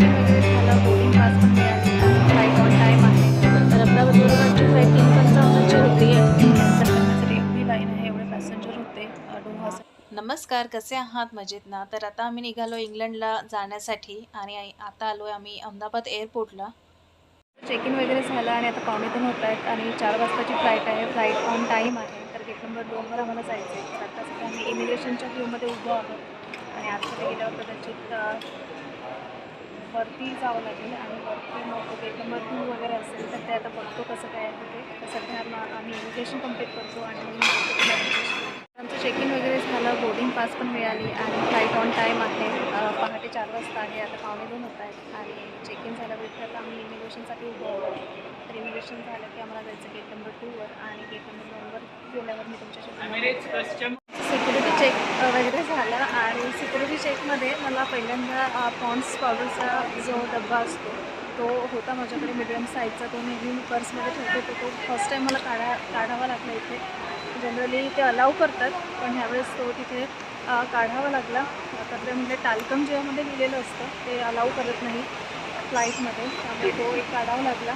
Checking वगैरे झालं boarding pass पण मिळाली. फ्लाईट ऑन टाईम आहे. तर अहमदाबादवरून आमची फ्लाईट तीन पंचावन्नची होती. आणि कॅन्सल करण्यासाठी एवढी लाईन आहे एवढे पॅसेंजर होते. नमस्कार कसे आहात? मजेत ना तर आता आम्ही निघालो इंग्लंडला जाण्यासाठी आणि आता आलो आहे आम्ही अहमदाबाद एअरपोर्टला चेक इन वगैरे झालं आणि आता पावणे दोन होत आहेत आणि चार वाजताची फ्लाईट आहे. फ्लाईट ऑन टाईम आहे. तर गेट नंबर दोनवर आम्हाला जायचं आहे तर आता आम्ही इमिग्रेशनच्या क्यूमध्ये उभं आहोत. आणि आतमध्ये गेल्यावर कदाचित वरती जावं लागेल आणि वरती मग गेट नंबर टू वगैरे असेल तर ते आता बघतो कसं काय आहे ते सध्या आम्ही एज्युकेशन कंप्लीट करतो आणि आमचं चेक इन वगैरे झालं बोर्डिंग पास पण मिळाली आणि फ्लाईट ऑन टाईम आहे. पहाटे चार वाजता आहे आता पावणे दोन होत आहेत. आणि चेक इन झाल्यावर आता आम्ही इमिग्रेशनसाठी उभं आहोत. तर इमिग्रेशन झालं की आम्हाला जायचं गेट नंबर टूवर आणि गेट नंबर दोनवर गेल्यावर मी तुमच्याशी चेक वगैरे झाला आणि सिक्युरिटी चेकमध्ये मला पहिल्यांदा पॉन्ड्स पावडरचा जो डब्बा असतो तो होता माझ्याकडे मिडियम साईजचा तो नेहमी मी पर्समध्ये ठेवते तर तो फर्स्ट टाईम मला काढा काढावा लागला इथे. जनरली ते अलाव करतात पण ह्यावेळेस तो तिथे काढावा लागला. तर ते म्हणजे टालकम जेवामध्ये लिहिलेलं असतं ते अलाव करत नाही फ्लाईटमध्ये त्यामुळे तो एक काढावा लागला.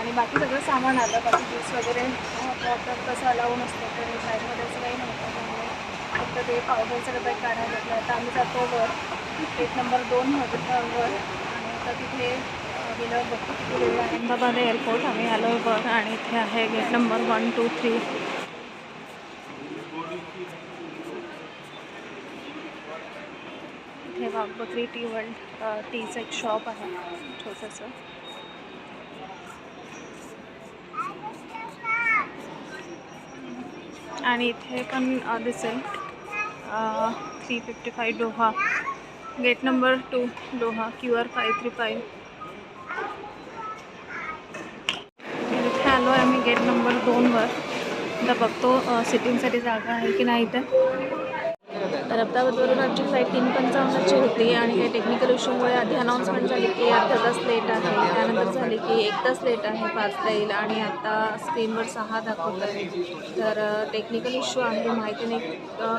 आणि बाकी सगळं सामान आलं बाकी ज्यूस वगैरे तर तसं अलाव नसतं तर फ्लाईटमध्ये असं काही नव्हतं. त्यामुळे ते पावडरचं डबा काढायला लागलं. आता आम्ही जातो वर. गेट नंबर दोन वर. आणि आता तिथे गेल्यावर बघतो वेळ आहे. अहमदाबाद एअरपोर्ट आम्ही आलो वर आणि इथे आहे gate number one two three इथे वाघबकरी टी वर्ल्ड टीचं एक शॉप आहे. छोटंसं. आणि इथे पण दिसेल. Three fifty five Doha. Gate number two Doha Q R five three five. इथे आलो आहे आम्ही गेट नंबर दोनवर. आता बघतो सिटिंगसाठी जागा आहे की नाही तर तर अहमदाबादवरून आमची फ्लाईट तीन पंचावन्नची होती आणि काही टेक्निकल इश्यूमुळे आधी अनाऊन्समेंट झाली की अर्धा तास लेट आहे. त्यानंतर झाली की एक तास लेट आहे पाचता येईल आणि आता स्क्रीनवर सहा दाखवत आहे. तर टेक्निकल इश्यू आहे माहिती नाही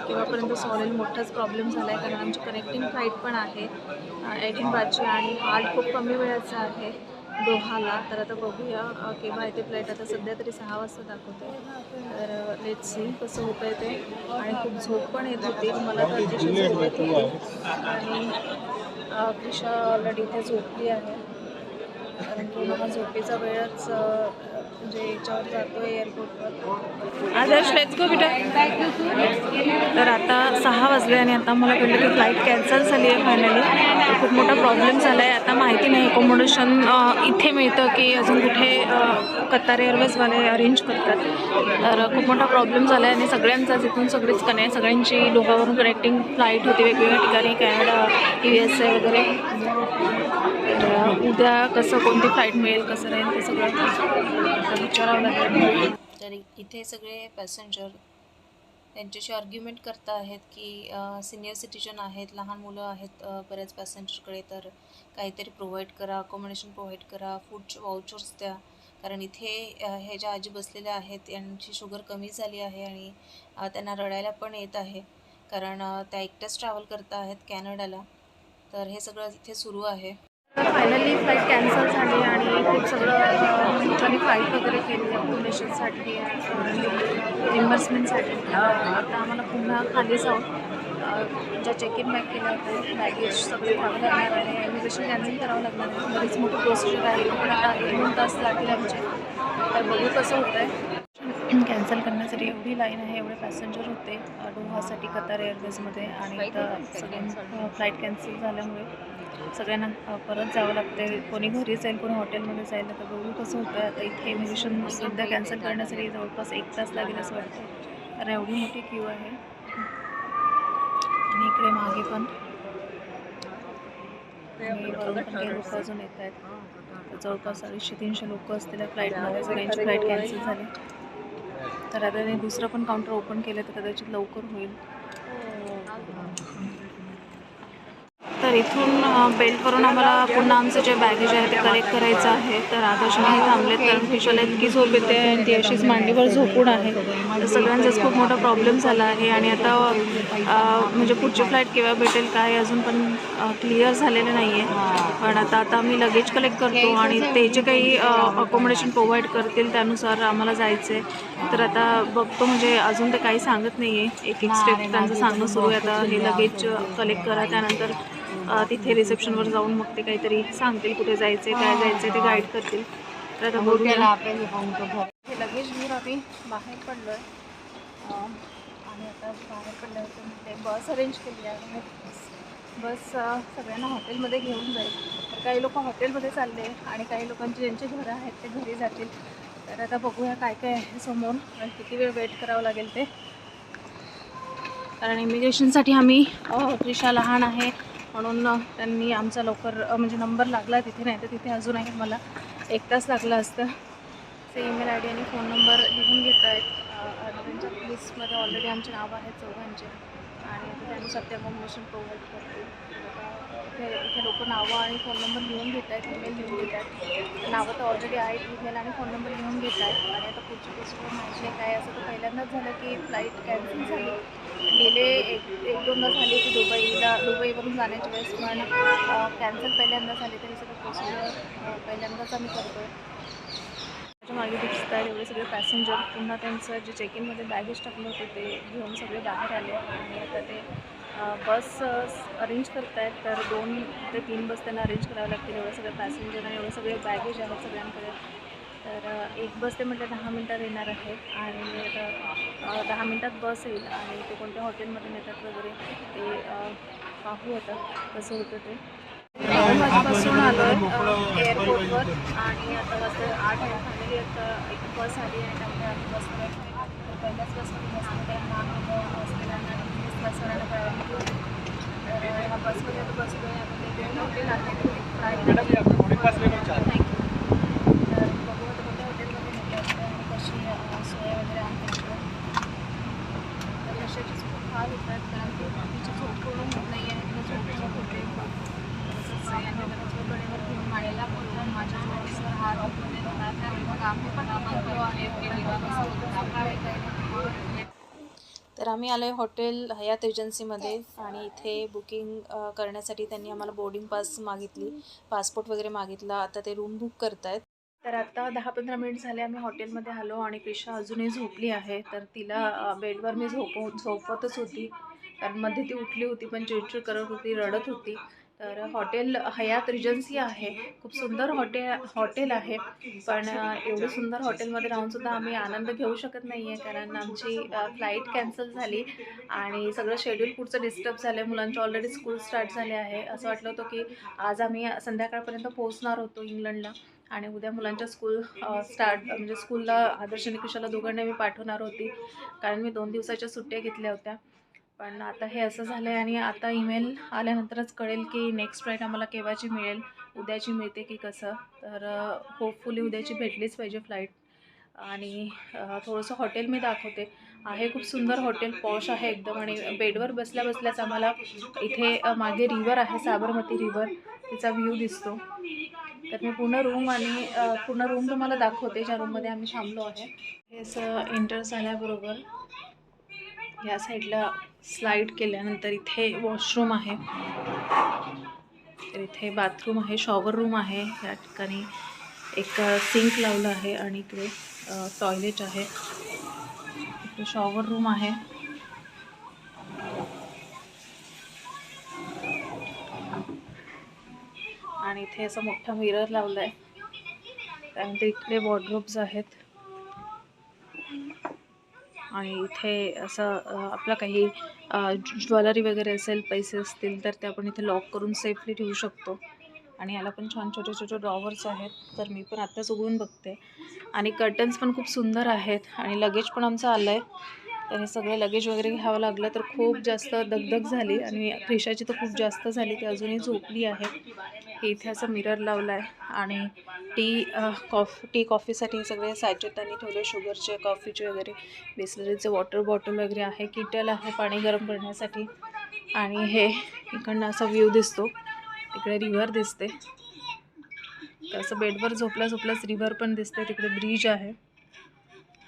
केव्हापर्यंत सॉल्व होईल मोठाच प्रॉब्लेम झाला आहे कारण आमची कनेक्टिंग फ्लाईट पण आहे. एटीन बारची आणि हार्ट खूप कमी वेळाचं आहे. दोहाला. तर आता बघूया अ, केव्हा येते फ्लाईट आता सध्या तरी सहा वाजता दाखवते. तर लेट सी कसं होतं आहे ते. आणि खूप झोप पण येत होती. मला तर अतिशय झोप आणि कृषा ऑलरेडी इथे झोपली आहे. कारण की झोपेचा वेळच म्हणजे याच्यावर जातो आहे एअरपोर्टवर आदर्श लेट्स गो बेटा. तर आता सहा वाजले आणि आता मला कळलं की फ्लाईट कॅन्सल झाली आहे फायनली खूप मोठा प्रॉब्लेम झाला आहे आता माहिती नाही अकोमोडेशन इथे मिळतं की अजून कुठे कतार एअरवेजवाले अरेंज करतात. तर खूप मोठा प्रॉब्लेम झाला आहे आणि सगळ्यांचाच इथून सगळीच कने सगळ्यांची डोहावरून कनेक्टिंग फ्लाईट होती. वेगवेगळ्या ठिकाणी कॅनडा यू एस ए वगैरे. तर उद्या कसं कोणती फ्लाईट मिळेल कसं राहील ते सगळं विचारावं लागेल. तर इथे सगळे पॅसेंजर त्यांच्याशी आर्ग्युमेंट करता आहेत की सिनियर सिटीजन आहेत लहान मुलं आहेत बऱ्याच पॅसेंजरकडे तर काहीतरी प्रोव्हाइड करा अकोमोडेशन प्रोव्हाइड करा फूडचे वाउचर्स द्या. कारण इथे हे ज्या आजी बसलेल्या आहेत यांची शुगर कमी झाली आहे आणि त्यांना रडायला पण येत आहे. कारण त्या एकट्याच ट्रॅव्हल करता आहेत कॅनडाला. तर हे सगळं इथे सुरू आहे. फायनली फ्लाईट कॅन्सल झाली आणि खूप सगळं त्यांनी फ्लाईट वगैरे केली अकोमोडेशनसाठी रिम्बर्समेंटसाठी आता आम्हाला पुन्हा खाली जाऊन ज्या चेक इन बॅक केल्या होत्या बॅगेज सगळे घ्यावं लागणार आहे. इमिग्रेशन कॅन्सल करावं लागणार आहे. बरीच मोठी प्रोसिजर आहे. पण आता एक दोन तास लागले आमचे. तर बघू कसं होतं आहे कॅन्सल करण्यासाठी एवढी लाईन आहे एवढे पॅसेंजर होते. डोहासाठी कतार एअरवेजमध्ये आणि आता फ्लाईट कॅन्सल झाल्यामुळे सगळ्यांना परत जावं लागते कोणी घरी जाईल कोणी हॉटेलमध्ये जाईल तर बघू कसं होतं आता इथे इमिग्रेशन सध्या कॅन्सल करण्यासाठी जवळपास एक तास लागेल असं वाटतं कारण एवढी मोठी क्यू आहे. आणि इकडे मागे पण लोक अजून येत आहेत जवळपास अडीचशे तीनशे लोक असतील फ्लाईटमध्ये सगळ्यांची फ्लाईट कॅन्सल झाली. तर आता ते दुसरं पण काउंटर ओपन केलं तर कदाचित लवकर होईल. तर इथून बेल्टवरून आम्हाला पुन्हा आमचं जे बॅगेज आहे ते कलेक्ट करायचं आहे. तर आदर्श नाही थांबलेत कारण फिशाला इतकी झोप येते आणि ती अशीच मांडीवर झोपून आहे. तर सगळ्यांचाच खूप मोठा प्रॉब्लेम झाला आहे आणि आता म्हणजे पुढची फ्लाईट केव्हा भेटेल काय अजून पण क्लिअर झालेलं नाही आहे पण आता आता आम्ही लगेज कलेक्ट करतो आणि ते जे काही अकोमोडेशन प्रोव्हाइड करतील त्यानुसार आम्हाला जायचं आहे तर आता बघतो म्हणजे अजून ते काही सांगत नाही आहे एक एक स्टेप त्यांचं सांगणं सुरू आहे. आता हे लगेज कलेक्ट करा. त्यानंतर तिथे रिसेप्शनवर जाऊन मग ते काहीतरी सांगतील कुठे जायचे काय जायचे ते गाईड करतील. तर आता बघूया. हे लगेज घेऊन आम्ही बाहेर पडलो आहे आणि आता बाहेर पडल्यावर ते बस अरेंज केली आहे. बस सगळ्यांना हॉटेलमध्ये घेऊन जाईल. तर काही लोक हॉटेलमध्ये चालले आणि काही लोकांची ज्यांची घरं आहेत ते घरी जातील. तर आता बघूया काय काय आहे समोर आणि किती वेळ वेट करावं लागेल ते. कारण इमिग्रेशनसाठी आम्ही त्रिशा लहान आहे. म्हणून त्यांनी आमचा लवकर म्हणजे नंबर लागला तिथे नाही तर तिथे अजूनही मला. एक तास लागला असतं. ते ईमेल आय डी आणि फोन नंबर लिहून घेत आहेत त्यांच्या लिस्टमध्ये ऑलरेडी आमचे नाव आहेत चौघांचे. आणि आता त्यानुसार ते अकोमोडेशन प्रोव्हाइड करतील. इथे इथे लोक नावं आणि फोन नंबर लिहून घेत आहेत ईमेल लिहून घेत आहेत नावं तर ऑलरेडी आहेत ईमेल आणि फोन नंबर लिहून घेत आहेत आणि आता पुढची प्रोसिजर म्हणजे माहिती आहे काय असं तर पहिल्यांदाच झालं की फ्लाईट कॅन्सल झाली. गेले एक एक दोनदा झाली की दुबईला दुबईवरून जाण्याच्या वेळेस पण कॅन्सल पहिल्यांदा झाली तरी सगळं प्रोसिजर पहिल्यांदाच आम्ही करतो आहे त्याच्यामागे दिसत आहेत एवढे सगळे पॅसेंजर पुन्हा त्यांचं जे चेक इनमध्ये बॅगेज टाकलं होतं ते घेऊन सगळे बाहेर आले. आणि आता ते बस अरेंज करत आहेत तर दोन ते तीन बस त्यांना अरेंज करावं लागतील. एवढं सगळं पॅसेंजर आणि एवढं सगळे बॅगेज आहेत सगळ्यांकडे. तर एक बस ते म्हटलं दहा मिनटात येणार आहे. आणि आता दहा मिनटात बस येईल आणि ते कोणत्या हॉटेलमध्ये नेतात वगैरे ते पाहू आता कसं होतं ते. माझ्यापासून आलो आहे एअरपोर्टवर आणि आता वाजता आठ आहे. फायनली आता एक बस आली आहे. त्यामुळे आम्ही बसमध्ये तर पहिल्याच बसमध्ये बसमध्ये लहान असलेल्यांना क्लासवाल्यांना प्रायोरिटी होती तर ह्या बसमध्ये बसलो थँक्यू. तर बघू आता कोणत्या हॉटेलमध्ये नेले असते आणि कशी सोय वगैरे आहे. तर कशाचीच खूप हाल होतात कारण की तिची झोप पूर्ण होत नाही आहे. तिला झोप झोप होते तसंच यांनी घेऊन माझ्या जोडीसर हात उठवले मग आम्ही पण बघतो आहे तर आम्ही आलो आहे हॉटेल हयात एजन्सीमध्ये आणि इथे बुकिंग करण्यासाठी त्यांनी आम्हाला बोर्डिंग पास मागितली. पासपोर्ट वगैरे मागितला. आता ते रूम बुक करतायत. तर आता दहा पंधरा मिनिट झाले आम्ही हॉटेलमध्ये आलो आणि क्रिशा अजूनही झोपली आहे. तर तिला बेडवर मी झोपव झोपवतच होती. कारण मध्ये ती उठली होती पण चिडचिड करत होती रडत होती. तर हॉटेल हयात रिजन्सी आहे. खूप सुंदर हॉटेल हॉटेल आहे. पण एवढं सुंदर हॉटेलमध्ये राहूनसुद्धा आम्ही आनंद घेऊ शकत नाही आहे कारण आमची फ्लाईट कॅन्सल झाली आणि सगळं शेड्यूल पुढचं डिस्टर्ब झालं आहे मुलांचे ऑलरेडी स्कूल स्टार्ट झाले आहे. असं वाटलं होतं की आज आम्ही संध्याकाळपर्यंत पोहोचणार होतो इंग्लंडला आणि उद्या मुलांच्या स्कूल स्टार्ट म्हणजे स्कूलला आदर्श आणि दोघांना मी पाठवणार होती. कारण मी दोन दिवसाच्या सुट्ट्या घेतल्या होत्या. पण आता हे असं झालं आहे आणि आता ईमेल आल्यानंतरच कळेल की नेक्स्ट फ्लाईट आम्हाला केव्हाची मिळेल उद्याची मिळते की कसं. तर होपफुली उद्याची भेटलीच पाहिजे फ्लाईट आणि थोडंसं हॉटेल मी दाखवते. आहे खूप सुंदर हॉटेल पॉश आहे एकदम आणि बेडवर बसल्या बसल्याच आम्हाला इथे मागे रिवर आहे साबरमती रिवर तिचा व्ह्यू दिसतो. तर मी पूर्ण रूम आणि पूर्ण रूम तुम्हाला दाखवते. ज्या रूममध्ये आम्ही थांबलो आहे. हे असं एंटर झाल्याबरोबर या साईडला स्लाईड केल्यानंतर इथे वॉशरूम आहे. तर इथे बाथरूम आहे शॉवर रूम आहे. या ठिकाणी एक सिंक लावलं आहे आणि इकडे टॉयलेट आहे. इथे शॉवर रूम आहे. आणि इथे असं मोठा मिरर लावला आहे त्यानंतर इकडे वॉर्ड्रोब्स आहेत. आणि इथे असं आपलं काही ज्वेलरी वगैरे असेल पैसे असतील तर ते आपण इथे लॉक करून सेफली ठेवू शकतो. आणि याला पण छान छोटे छोटे ड्रॉवर्स आहेत तर मी पण आत्ताच उघडून बघते. आणि कर्टन्स पण खूप सुंदर आहेत आणि लगेज पण आमचं आलं आहे तर हे सगळं लगेज वगैरे घ्यावं लागलं तर खूप जास्त दगदग झाली आणि क्रिशाची तर खूप जास्त झाली ती अजूनही झोपली आहे. हे इथे असं मिरर लावलं आहे आणि टी कॉफ टी कॉफीसाठी सगळे सॅचेट त्यांनी ठेवले शुगरचे कॉफीचे वगैरे बिस्लरीचे वॉटर बॉटल वगैरे आहे किटल आहे पाणी गरम करण्यासाठी. आणि हे इकडनं असा व्ह्यू दिसतो. इकडे रिव्हर दिसते. तर असं बेडवर झोपल्या झोपल्याच रिव्हर पण दिसते. तिकडे ब्रिज आहे.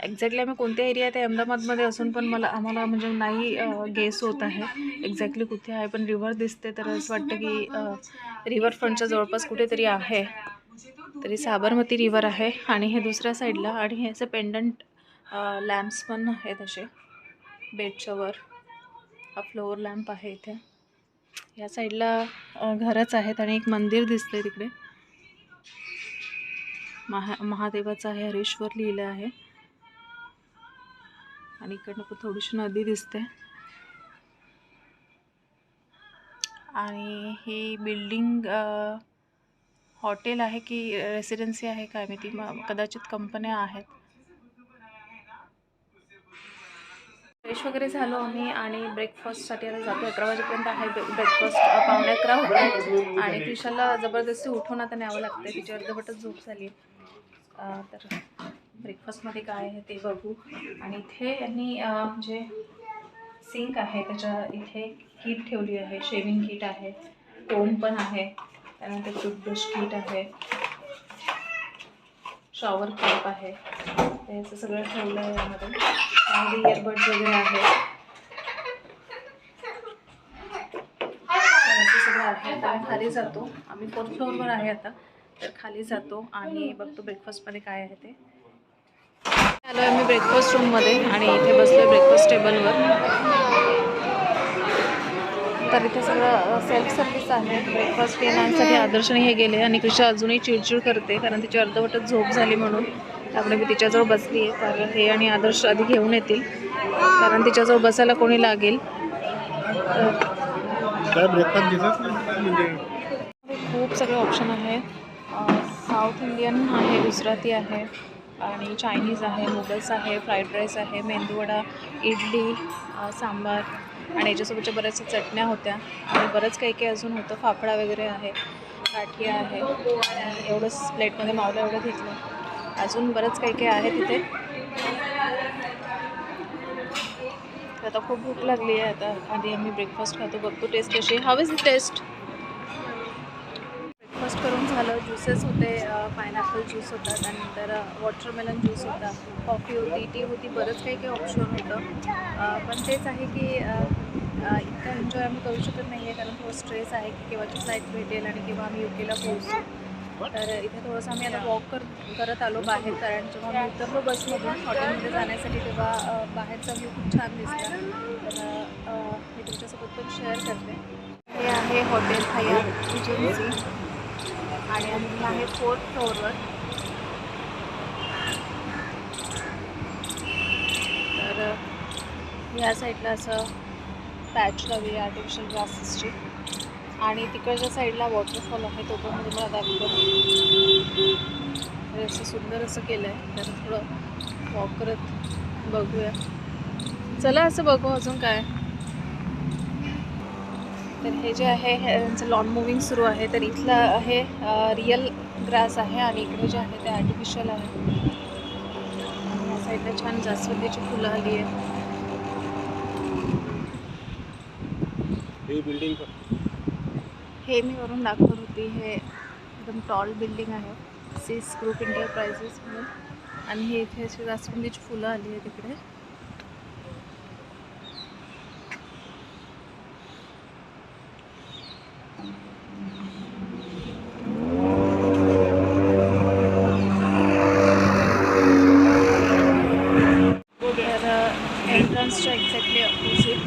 एक्झॅक्टली आम्ही कोणत्या एरियात आहे अहमदाबादमध्ये असून पण मला आम्हाला म्हणजे नाही गेस होत आहे. एक्झॅक्टली कुठे आहे पण रिव्हर दिसते तर असं वाटतं की रिव्हर फ्रंटच्या जवळपास कुठेतरी आहे. तरी साबरमती रिव्हर आहे आणि हे दुसऱ्या साईडला आणि हे असे पेंडंट लॅम्प्स पण आहेत असे. बेडच्या वर. हा फ्लोअर लॅम्प आहे इथे. या साईडला घरच आहेत आणि एक मंदिर दिसतंय तिकडे. महा महादेवाचं आहे हरेश्वर लिहिलं आहे. आणि इकडनं पण थोडीशी नदी दिसते. आणि ही बिल्डिंग हॉटेल आहे की रेसिडेन्सी आहे काय मी ती कदाचित कंपन्या आहेत. फ्रेश वगैरे झालो आम्ही आणि ब्रेकफास्टसाठी आता जातो अकरा वाजेपर्यंत आहे ब्रेकफास्ट पावणे अकरा होते आणि त्रिशाला जबरदस्ती उठून आता न्यावं लागतं तिची जबरदस्त झोप झाली तर ब्रेकफास्टमध्ये काय आहे ते बघू. आणि इथे यांनी जे सिंक आहे त्याच्या इथे किट ठेवली आहे शेविंग किट आहे कोम पण आहे त्यानंतर टूथब्रश किट आहे शॉवर कॅप आहे हे असं सगळं ठेवलं आहे यामध्ये. त्यामध्ये इयरबड्स वगैरे आहे. सगळं आहे. तर आम्ही खाली जातो. आम्ही फोर्थ फ्लोअरवर आहे आता. तर खाली जातो आणि बघतो ब्रेकफास्टमध्ये काय आहे ते. आलो आहे मी ब्रेकफास्ट रूममध्ये आणि इथे बसलो आहे ब्रेकफास्ट टेबलवर तर इथे सगळं सेल्फ सर्व्हिस आहे. ब्रेकफास्ट येण्यासाठी आदर्शने हे गेले. आणि कृषा अजूनही चिडचिड करते कारण तिची अर्धवटच झोप झाली म्हणून. त्यामुळे मी तिच्याजवळ बसली आहे तर हे आणि आदर्श आधी घेऊन येतील. कारण तिच्याजवळ बसायला कोणी लागेल. खूप सगळे ऑप्शन आहे साऊथ इंडियन आहे गुजराती आहे. आणि चायनीज आहे नूडल्स आहे फ्राईड राईस आहे मेंदूवडा इडली सांबार आणि याच्यासोबतच्या बऱ्याचशा चटण्या होत्या. आणि बरंच काही काही अजून होतं. फाफडा वगैरे आहे काठिया आहे आणि एवढंच प्लेटमध्ये मावलं एवढं घेतलं. अजून बरंच काही काही आहे तिथे. आता खूप भूक लागली आहे. आता आधी आम्ही ब्रेकफास्ट खातो. बघतो टेस्ट कशी हाव इज टेस्ट ब्रेकफास्ट करून झालं. ज्युसेस होते पायनॅपल ज्यूस होता त्यानंतर वॉटरमेलन ज्यूस होता कॉफी होती टी होती बरंच काही काही ऑप्शन होतं. पण तेच आहे की इतकं एन्जॉय आम्ही करू शकत नाही आहे कारण थोडं स्ट्रेस आहे की केव्हाची फ्लाईट भेटेल आणि केव्हा आम्ही युकेला पोहोचू. तर इथे थोडंसं आम्ही आता वॉक कर करत आलो बाहेर कारण जेव्हा आम्ही उतरलो बसमधून हॉटेलमध्ये जाण्यासाठी तेव्हा बाहेरचा व्ह्यू खूप छान दिसला. तर मी तुमच्यासोबत पण शेअर करते. हे आहे हॉटेल हयात रिजन्सी आणि आम्ही आहे फोर्थ फ्लोअरवर तर या साईडला असं पॅच लावली आर्टिफिशियल ग्रासेसची आणि तिकडच्या साईडला वॉटरफॉल आहे तो पण तुम्हाला दाखवतो. असं सुंदर असं केलं आहे तर थोडं वॉक करत बघूया. चला असं बघू अजून काय. तर हे जे आहे यांचं लॉन मुव्हिंग सुरू आहे. तर इथलं आहे रिअल ग्रास आहे आणि इकडे जे आहे ते आर्टिफिशियल आहे. या साईडला छान जास्वंदीची फुलं आली आहे हे बिल्डिंग हे मी वरून दाखवत होती. हे एकदम टॉल बिल्डिंग आहे. सीस ग्रुप इंटरप्राइजेस म्हणून. आणि हे इथे अशी जास्वंदीची फुलं आली आहे तिकडे तर एंट्रन्सच्या एक्झॅक्टली अपोजिट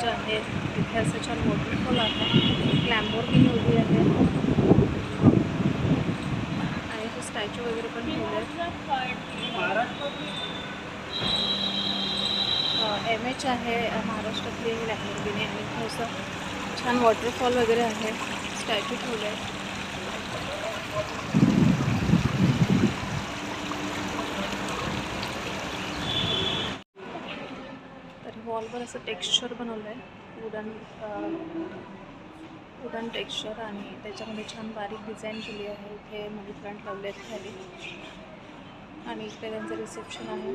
जे आहे तिथे असं छान वॉटरफॉल आहे क्लॅम्बोर्गिनी उभी आहे आणि ते स्टॅच्यू वगैरे पण ठेवले एम एच आहे महाराष्ट्रातली लॅम्बोर्गिनी आणि थोडंसं असं छान वॉटरफॉल वगैरे आहे. स्टॅच्यू ठेवलं आहे तर वॉलवर असं टेक्स्चर बनवलं आहे वुडन वुडन टेक्स्चर आणि त्याच्यामध्ये छान बारीक डिझाईन केली आहे. इथे मनी प्लांट लावले आहेत खाली. आणि इकडे त्यांचं रिसेप्शन आहे.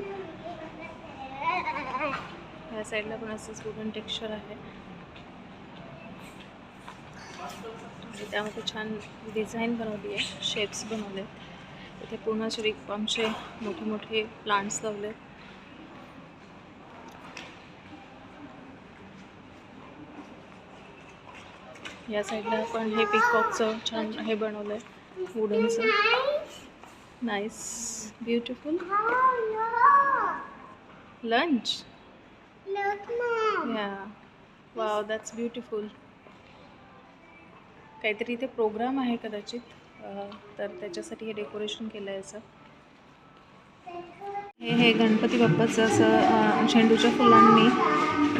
या साईडला पण असंच वुडन टेक्स्चर आहे. त्यामध्ये छान डिझाईन बनवली आहे शेप्स बनवले इथे पूर्ण असे मोठे मोठे प्लांट्स लावले या साईडला पण हे पिकॉकचं छान हे बनवलं आहे वुडनचं नाईस ब्युटिफुल लंच या वाव दॅट्स ब्युटिफुल काहीतरी इथे प्रोग्राम आहे कदाचित. तर त्याच्यासाठी हे डेकोरेशन केलं आहे असं. हे हे गणपती बाप्पाचं असं झेंडूच्या फुलांनी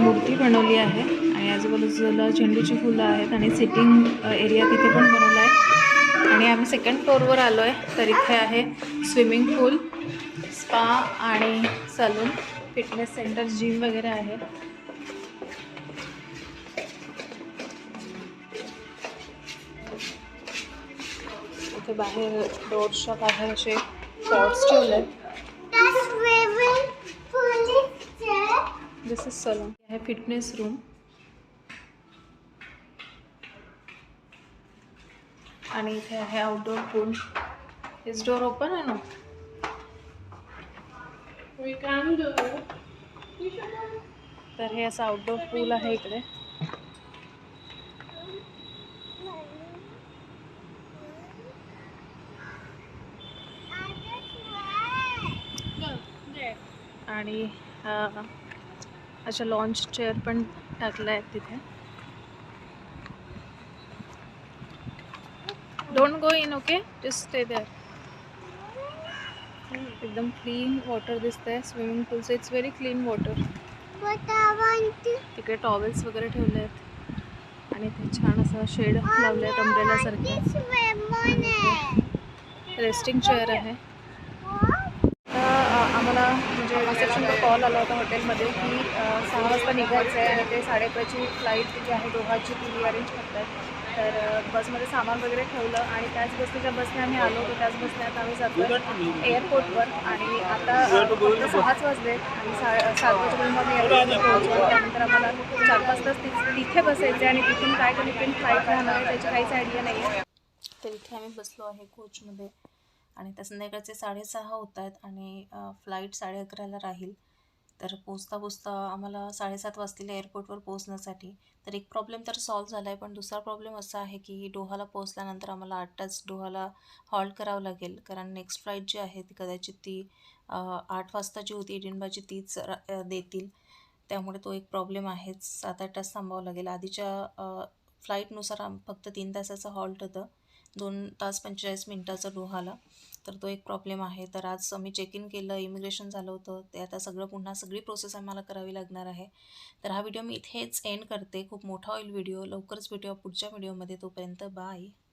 मूर्ती बनवली आहे. आणि आजूबाजूला झेंडूची फुलं आहेत आणि सिटिंग एरिया तिथे पण बनवली आणि आम्ही सेकंड फ्लोअरवर आलो आहे तर इथे आहे स्विमिंग पूल स्पा आणि सलून फिटनेस सेंटर जिम वगैरे आहे. इथे बाहेर डोअरच्या बाहेर असे पॉट्स ठेवले आहेत दिस इज सलून आहे फिटनेस रूम आणि इथे आहे outdoor pool is door open आहे ना? तर हे असं आउटडोअर पूल आहे इकडे. आणि अशा लॉन्च चेअर पण टाकल्या आहेत तिथे. Don't go in okay just stay there एकदम क्लीन वॉटर दिसतंय. स्विमिंग पूलचं इट्स व्हेरी क्लीन वॉटर तिकडे टॉवेल्स वगैरे ठेवले आहेत. आणि ते छान असं शेड लावले आहेत अम्ब्रेलासारखे रेस्टिंग चेअर आहे. आम्हाला म्हणजे रिसेप्शनचा कॉल आला होता हॉटेलमध्ये की सहा वाजता निघायचं आहे आणि ते साडेपाचची फ्लाईट जी आहे दोघांची ती अरेंज करतात तर बसमध्ये सामान वगैरे ठेवलं आणि त्याच बसच्या बसने आम्ही आलो होतो. त्याच बसने आता आम्ही जातो एअरपोर्टवर आणि आता फक्त सहाच वाजले आणि सा सात वाजेपर्यंत आम्ही एअरपोर्टवर पोहोचलो त्यानंतर आम्हाला चार पाच तास तिथे तिथे बसायचे आणि तिथून काय कधी फ्लाईट राहणार आहे त्याची काहीच आयडिया नाही आहे तर इथे आम्ही बसलो आहे कोचमध्ये आणि त्या संध्याकाळचे साडेसहा होत आहेत आणि फ्लाईट साडे अकराला राहील. तर पोचता पोचता आम्हाला साडेसात वाजतील एअरपोर्टवर पोचण्यासाठी तर एक प्रॉब्लेम तर सॉल्व झाला आहे पण दुसरा प्रॉब्लेम असा आहे की डोहाला पोचल्यानंतर आम्हाला आठ तास डोहाला हॉल्ट करावं लागेल. कारण नेक्स्ट फ्लाईट जी आहे ती कदाचित ती आठ आठ वाजताची होती एडिनबाची तीच देतील. त्यामुळे तो एक प्रॉब्लेम आहेच. सात आठ तास थांबावं लागेल. आधीच्या फ्लाईटनुसार आम फक्त तीन तासाचं हॉल्ट होतं. दोन तास पंचेचाळीस मिनटाचं डोहाला. तर तो एक प्रॉब्लेम आहे. तर आज आम्ही चेक इन केलं इमिग्रेशन झालं होतं. ते आता सगळं पुन्हा सगळी प्रोसेस आम्हाला करावी लागणार आहे. तर हा व्हिडिओ मी इथेच एंड करते. खूप मोठा होईल व्हिडिओ लवकरच भेटूया पुढच्या व्हिडिओमध्ये तोपर्यंत बाय